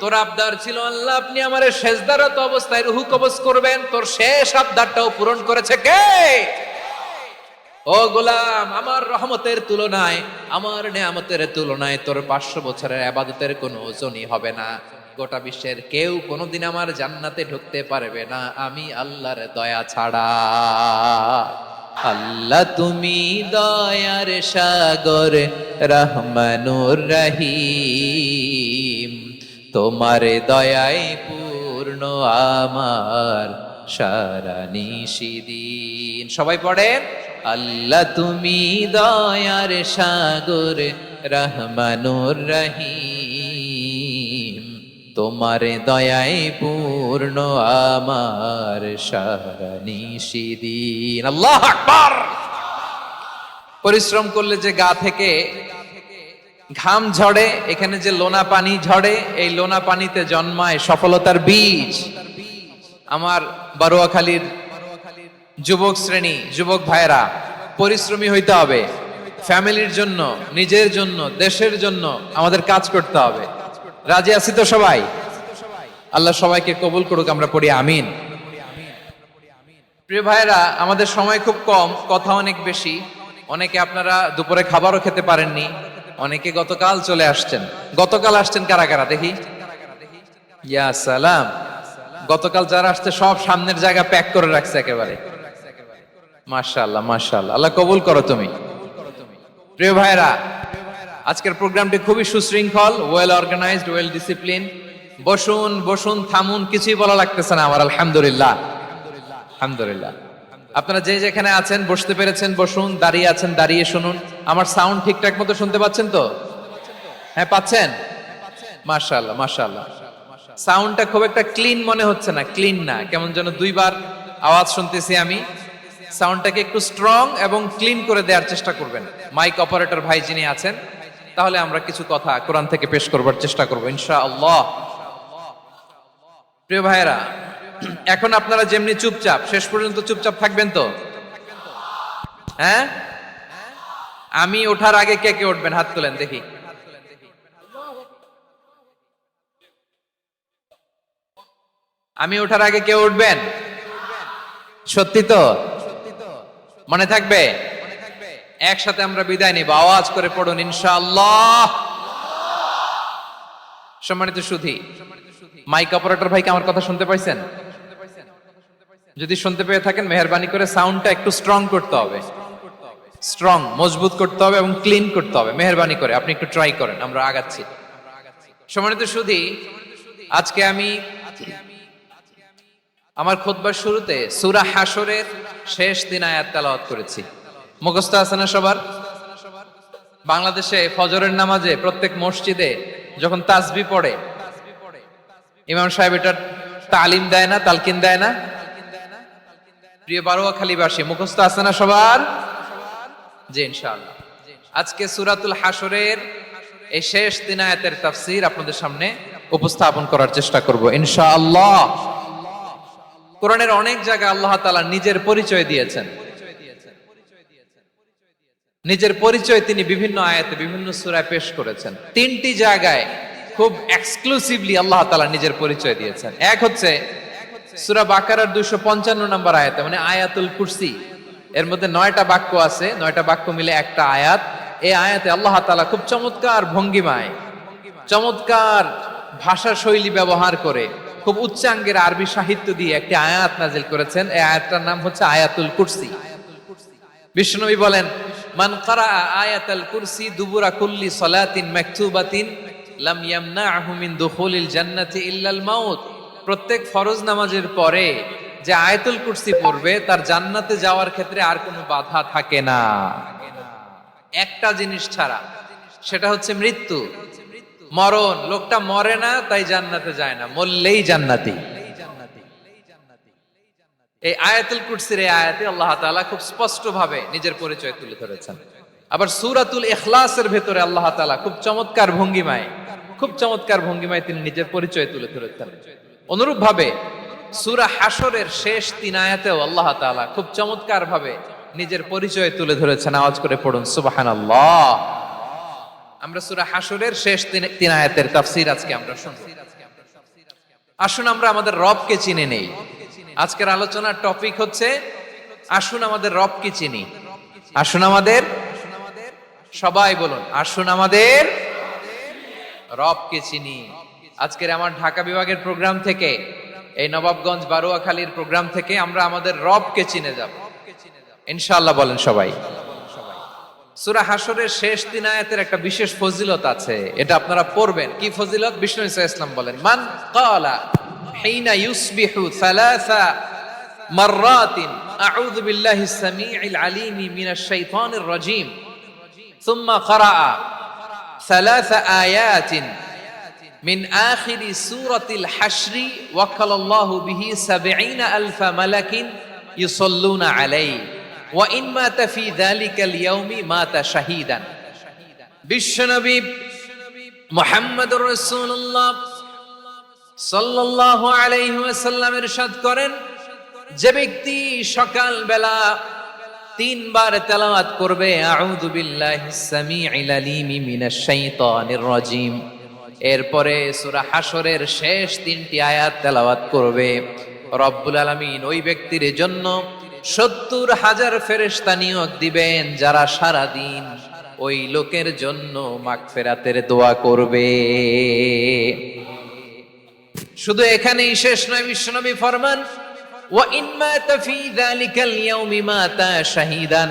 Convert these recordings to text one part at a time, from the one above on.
তোর আবদার ছিল, আল্লাহ আপনি আমার শেষদারত অবস্থায় রুহু কবজ করবেন। তোর শেষ আবদারটাও পূরণ করেছে কে? ও গোলাম, আমার রহমতের তুলনায়, আমার নেয়ামতের তুলনায় তোর পাঁচশো বছরের আবাদতের কোনো ওজনই হবে না। গোটা বিশ্বের কেউ কোনোদিন আমার জান্নাতে ঢুকতে পারবে না, আমি আল্লাহর দয়া ছাড়া। আল্লাহ তুমি দয়ার সাগর, রহমানুর রহিম। তোমার দয়ায় পূর্ণ আমার সারা নিশিদিন সবাই পড়েন? আল্লাহ তুমি দয়ার সাগর, রহমানুর রহিম। তোমার দয়ায় পূর্ণ আমার সারা নিশিদিন আল্লাহ আকবার! পরিশ্রম করলে যে গা থেকে ঘাম ঝরে, এখানে যে লোনা পানি ঝরে, এই লোনা পানিতে জন্মায় সফলতার বীজ। আমার বারোয়াখালীর যুবক শ্রেণি, যুবক ভাইরা পরিশ্রমী হইতে হবে। ফ্যামিলির জন্য, নিজের জন্য, দেশের জন্য আমাদের কাজ করতে হবে। রাজি আছি তো সবাই? আল্লাহ সবাইকে কবুল করুক, আমরা পড়ি আমিন। প্রিয় ভাইরা আমাদের সময় খুব কম, কথা অনেক বেশি। অনেকে আপনারা দুপুরে খাবারও খেতে পারেননি। অনেকে গতকাল চলে আসছেন। গতকাল আসছেন কারা কারা? দেখি। ইয়া সালাম। গতকাল যারা আসছে সব সামনের জায়গা প্যাক করে রাখছে একেবারে। মাশাআল্লাহ মাশাআল্লাহ। আল্লাহ কবুল করো তুমি। প্রিয় ভাইরা আজকের প্রোগ্রামটি খুবই সুশৃঙ্খল ওয়েল অর্গানাইজড ওয়েল ডিসিপ্লিন বসুন বসুন, থামুন, কিছুই বলা লাগতেছে না আমার। আলহামদুলিল্লাহ। আলহামদুলিল্লাহ। আপনারা যে যেখানে আছেন, বসতে পেরেছেন, বসুন, দাঁড়িয়ে আছেন, দাঁড়িয়ে শুনুন। আমার সাউন্ড ঠিকঠাক মতো শুনতে পাচ্ছেন তো? হ্যাঁ পাচ্ছেন? মাশাআল্লাহ মাশাআল্লাহ। সাউন্ডটা খুব একটা ক্লিন মনে হচ্ছে না ক্লিন না। কেমন যেন দুইবার আওয়াজ শুনতেছি আমি। সাউন্ডটাকে একটু স্ট্রং এবং ক্লিন করে দেওয়ার চেষ্টা করবেন। মাইক অপারেটর ভাই যিনি আছেন, তাহলে আমরা কিছু কথা কোরআন থেকে পেশ করবার চেষ্টা করব ইনশা আল্লাহ প্রিয় ভাইয়েরা এখন আপনারা যেমনি চুপচাপ, শেষ পর্যন্ত চুপচাপ থাকবেন তো? হ্যাঁ? আমি ওঠার আগে কে কে উঠবেন? হাত তোলেন, দেখি। আমি ওঠার আগে কে উঠবেন? সত্যি তো? মনে থাকবে? একসাথে আমরা বিদায় নিব। আওয়াজ করে পড়ুন, ইনশাআল্লাহ। সম্মানিত সুধী, মাইক অপারেটর ভাইকে আমার কথা শুনতে পাইছেন? যদি শুনতে পেয়ে থাকেন, মেহরবানি করে সাউন্ডটা একটু স্ট্রং করতে হবে। স্ট্রং মজবুত করতে হবে এবং ক্লিন করতে হবে। মেহরবানি করে, আপনি একটু ট্রাই করেন, আমরা আগাচ্ছি। সম্মানিত সুধী, আজকে আমি আমার খুতবার শুরুতে সূরা হাসরের শেষ দিন আয়াত তেলাওয়াত করেছি। মুখস্থ আছে না সবার? বাংলাদেশে ফজরের নামাজে প্রত্যেক মসজিদে যখন তাসবি পড়ে, ইমাম সাহেব এটা তালিম দেয় না, তালকিন দেয় না? প্রিয় বারোয়াখালীবাসী, মুখস্থ আছে না সবার? জি, ইনশাআল্লাহ। আজকে সুরাতুল হাসরের এই শেষ দিন আয়াতের তাফসীর আপনাদের সামনে উপস্থাপন করার চেষ্টা করব, ইনশাআল্লাহ। কোরআনের অনেক জায়গায় আল্লাহ তাআলা নিজের পরিচয় দিয়েছেন। নিজের পরিচয় তিনি বিভিন্ন আয়াতে, বিভিন্ন সূরায় পেশ করেছেন। তিনটি জায়গায় খুব এক্সক্লুসিভলি আল্লাহ তাআলা নিজের পরিচয় দিয়েছেন। এক হচ্ছে সূরা বাকারার 255 নম্বর আয়াতে মানে আয়াতুল কুরসি। এর মধ্যে নয়টা বাক্য আছে, নয়টা বাক্য মিলে একটা আয়াত। এই আয়াতে আল্লাহ তালা খুব চমৎকার ভঙ্গিমায়, চমৎকার ভাষা শৈলী ব্যবহার করে, খুব উচ্চাঙ্গের আরবি সাহিত্য দিয়ে একটি আয়াত নাজিল করেছেন। এই আয়াতটার নাম হচ্ছে আয়াতুল কুরসি। বিষ্ণুনবী বলেন, মান কারা আয়াতাল কুরসি দুবুরা কুল্লি সলাতিন মাকতুবাতিন, লাম ইয়ামনাহু মিন দুখুলিল জান্নাতি ইল্লাল মাউত। প্রত্যেক ফরজ নামাজের পরে যে আয়াতুল কুরসি পড়বে, তার জান্নাতে যাওয়ার ক্ষেত্রে আর কোনো বাধা থাকে না। একটা জিনিস ছাড়া, সেটা হচ্ছে মৃত্যু। মরণ, লোকটা মরে না, তাই জান্নাতে যায় না, মরলেই জান্নাতি। এই আয়াতুল কুরসির এই আয়াতে আল্লাহ তাআলা খুব স্পষ্ট ভাবে নিজের পরিচয় তুলে ধরেছেন। আবার সূরাতুল ইখলাসের ভেতরে আল্লাহ তাআলা খুব চমৎকার ভঙ্গিমায়, খুব চমৎকার ভঙ্গিমায় তিনি নিজের পরিচয় তুলে ধরেছেন। অনুরূপ ভাবে সূরা হাসরের শেষ তিন আয়াতেও আল্লাহ তাআলা খুব চমৎকার ভাবে নিজের পরিচয় তুলে ধরেছেন। আওয়াজ করে পড়ুন, সুবহানাল্লাহ। আমরা সুরা হাসরের শেষ তিন আয়াতের তাফসীর আজকে আমরা শুনব। আসুন আমরা আমাদের রবকে চিনে নেই। আজকের আলোচনার টপিক হচ্ছে, আসুন আমাদের রবকে চিনি। আসুন আমাদের, সবাই বলুন, আসুন আমাদের রবকে চিনি। আজকের আমার ঢাকা বিভাগের প্রোগ্রাম থেকে এই নবাবগঞ্জ বারুয়াখালীর প্রোগ্রাম থেকে আমরা আমাদের রবকে চিনে যাব ইনশাআল্লাহ বলেন সবাই সূরা হাসরের শেষ দিন আয়াতের একটা বিশেষ ফজিলত আছে এটা আপনারা পড়বেন কি ফজিলত বিষ্ণু ইসা ইসলাম বলেন মান ক্বালা হিনা ইউসবিহু সালাসা মাররাতিন আউযু বিল্লাহি সামিউল আলিম মিনাশ শাইতানির রাজীম ثم قرأ ثلاث آيات মিন আখিরি সুরাতিল হাসরি ওয়াকালাল্লাহু বিহি সাবঈনা আলফা মালাকিন ইউসাল্লুনা আলাইহি ওয়া ইন মাতা ফি যালিকাল ইয়াউমি মাতা শাহীদান। বিশ্বনবী মুহাম্মদুর রাসূলুল্লাহ সাল্লাল্লাহু আলাইহি ওয়াসাল্লাম ইরশাদ করেন, যে ব্যক্তি সকাল বেলা তিনবার তেলাওয়াত করবে, আউযু বিল্লাহিস সামিউল আলিম মিনাশ শাইতানির রাজিম। এরপরে সূরা হাসরের শেষ তিনটি আয়াত তেলাওয়াত করবে। রব্বুল আলামিন ওই ব্যক্তির জন্য সত্তর হাজার ফেরেশতা নিয়োগ দিবেন যারা সারা দিন ওই লোকের জন্য মাগফিরাতের দোয়া করবে। শুধু এখানেই শেষ নয়, বিশ্বনবী ফরমান, ওয়া মাতা ফি ইয়াউমি মাতা শাহিদান।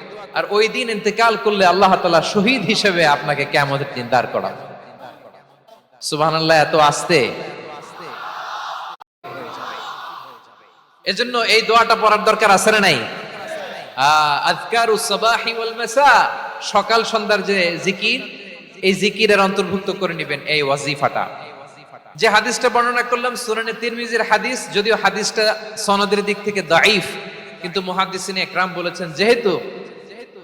আর ওই দিন ইন্তেকাল করলে আল্লাহ তালা শহীদ হিসেবে আপনাকে কেমন দিন দাঁড় করাবে। সুবহানাল্লাহ, এত আস্তে। এজন্য এই দোয়াটা পড়ার দরকার আছে না নাই? সাবাহি সকাল সন্ধ্যার যে জিকির, এই জিকিরের অন্তর্ভুক্ত করে নেবেন এই ওয়াজিফাটা। যে হাদিসটা বর্ণনা করলাম সুরানে তিরমিজির হাদিস, যদিও হাদিসটা সনদের দিক থেকে দাইফ কিন্তু মুহাদ্দিসিন একরাম বলেছেন, যেহেতু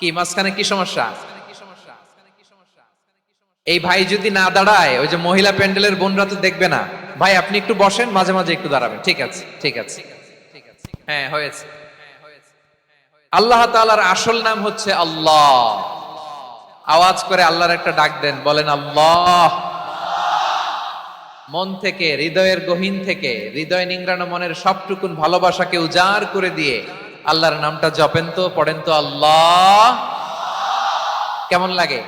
কি, মাঝখানে কি সমস্যা? এই ভাই যদি না দাঁড়ায়, ওই যে মহিলা প্যান্ডেলের বোনরা তো দেখবে না। ভাই, আপনি একটু বসেন, মাঝে মাঝে একটু দাঁড়াবেন। ঠিক আছে ঠিক আছে। হ্যাঁ হয়েছে। আল্লাহ তাআলার আসল নাম হচ্ছে আল্লাহ। আওয়াজ করে আল্লাহর একটা ডাক দেন, বলেন আল্লাহ। মন থেকে, হৃদয়ের গহীন থেকে, হৃদয় নিংড়ানো মনের সবটুকুন ভালোবাসাকে উজাড় করে দিয়ে আল্লাহর নামটা জপেন তো, পড়েন তো, আল্লাহ। কেমন লাগে?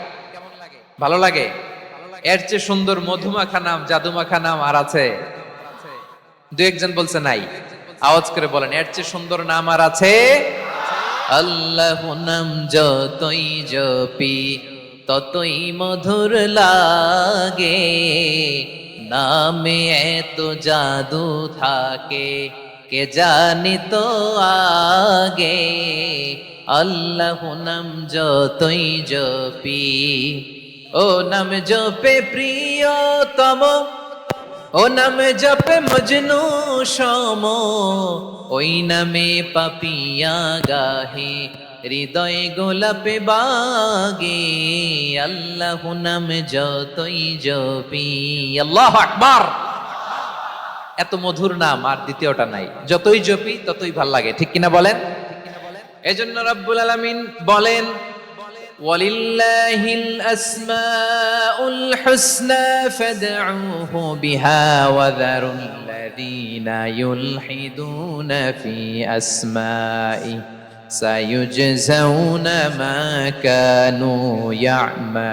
ভালো লাগে? এর চেয়ে সুন্দর মধুমাখা নাম, জাদুমাখা নাম আর আছে? দু একজন বলছে নাই। আওয়াজ করে বলেন, এর চেয়ে সুন্দর নাম আর আছে? আল্লাহ নাম যতই জপি, ততই মধুর লাগে। নামে এত জাদু থাকে কে জানি তো আগে? আল্লাহ নাম যতই জপি, ও নাম জপে প্রিয়তম, ও নামে জপে মজনু সম, ওই নামে পাপিয়া গাহে, হৃদয়ে গোলাপে বাগে। আল্লাহ নাম যতই জপি, আল্লাহ আকবার। এত মধুর নাম আর দ্বিতীয়টা নাই। যতই জপি, ততই ভালো লাগে। ঠিক কিনা বলেন? এজন্য রব্বুল আলামিন বলেন, ওয়ালিল্লাহিল আসমাউল হুসনা ফাদউহু বিহা মা